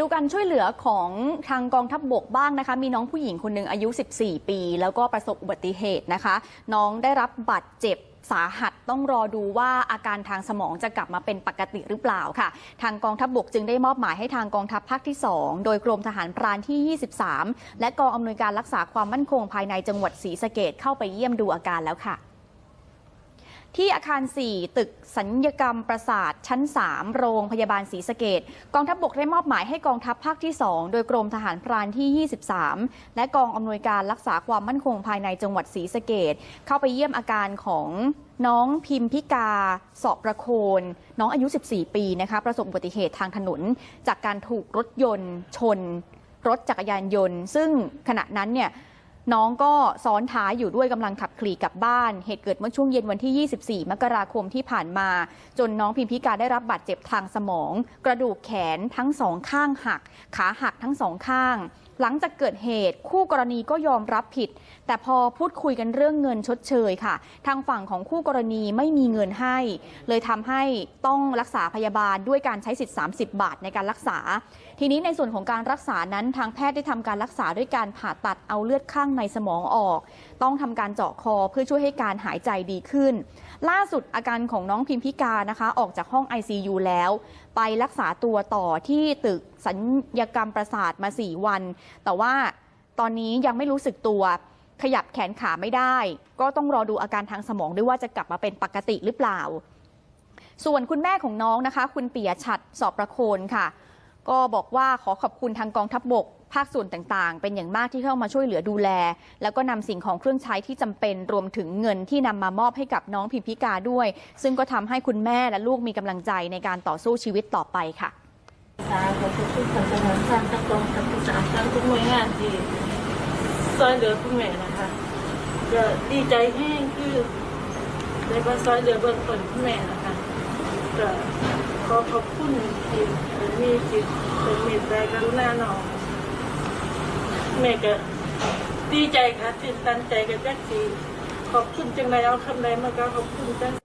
ดูการช่วยเหลือของทางกองทัพบบกบ้างนะคะ มีน้องผู้หญิงคนหนึ่งอายุ 14 ปี แล้วก็ประสบอุบัติเหตุนะคะ น้องได้รับบาดเจ็บสาหัสต้องรอดูว่าอาการทางสมองจะกลับมาเป็นปกติหรือเปล่าค่ะ ทางกองทัพบบกจึงได้มอบหมายให้ทางกองทัพภาคที่ 2 โดยกรมทหารพรานที่ 23 และกองอำนวยการรักษาความมั่นคงภายในจังหวัดศรีสะเกดเข้าไปเยี่ยมดูอาการแล้วค่ะ ที่อาคาร 4 ตึกสัญญกรรมประสาทชั้น 3 โรงพยาบาลศรีสะเกดกองทัพบบกได้มอบหมายให้กองทัพภาคที่ 2 โดยกรมทหารพรานที่ 23 และกองอำนวยการรักษาความมั่นคงภายในจังหวัดศรีสะเกดเข้าไปเยี่ยมอาการของน้องพิมพิกาสอบประโคน น้องอายุ 14 ปีนะคะประสบอุบัติเหตุทางถนน จากการถูกรถยนต์ ชน รถจักรยานยนต์ ซึ่งขณะนั้นเนี่ย น้องก็ซ้อนท้ายอยู่ด้วยกำลังขับขี่กลับบ้าน เหตุเกิดเมื่อช่วงเย็นวันที่ 24 มกราคมที่ผ่านมา จนน้องพิมพิการได้รับบาดเจ็บทางสมอง กระดูกแขนทั้งสองข้างหัก ขาหักทั้งสองข้าง หลังจากเกิดเหตุคู่กรณีก็ยอมรับผิด แต่พอพูดคุยกันเรื่องเงินชดเชยค่ะ ทางฝั่งของคู่กรณีไม่มีเงินให้ เลยทำให้ต้องรักษาพยาบาลด้วยการใช้สิทธิ์ 30 บาทในการรักษา ทีนี้ในส่วนของการรักษานั้นทางแพทย์ได้ทำการรักษาด้วยการผ่าตัดเอาเลือดข้างในสมองออก ต้องทำการเจาะคอเพื่อช่วยให้การหายใจดีขึ้น ล่าสุดอาการของน้องพิมพิการนะคะ ออกจากห้อง ICU แล้ว ไปรักษาตัวต่อที่ตึก สัญญกรรมประสาทมา 4 วัน แต่ว่าตอนนี้ยังไม่รู้สึกตัวขยับแขนขาไม่ได้ ก็ต้องรอดูอาการทางสมองด้วยว่าจะกลับมาเป็นปกติหรือเปล่า ส่วนคุณแม่ของน้องนะคะ คุณเปียชัดสอบประโคนค่ะ ก็บอกว่าขอขอบคุณทางกองทัพบบกภาคส่วนต่างๆ เป็นอย่างมากที่เข้ามาช่วยเหลือดูแล แล้วก็นำสิ่งของเครื่องใช้ที่จำเป็นรวมถึงเงินที่นำมามอบให้กับน้องพิมพิกาด้วย ซึ่งก็ทำให้คุณแม่และลูกมีกำลังใจในการต่อสู้ชีวิตต่อไปค่ะ ค่ะขอบคุณทางสถานทางตะกองกับสารทางทุกหน่วยงานที่ซอยเหลือคุณแม่นะคะก็ดีใจแห้งคือได้มาซอยเหลือเบื้องต้นคุณแม่นะคะก็ขอขอบคุณที่มีจิตเป็นเมตตากรุณาน้องแม่ก็ดีใจค่ะตื่นตันใจกับแจ็คสีขอบคุณจังไรเอาคำใดมาก็ขอบคุณจัง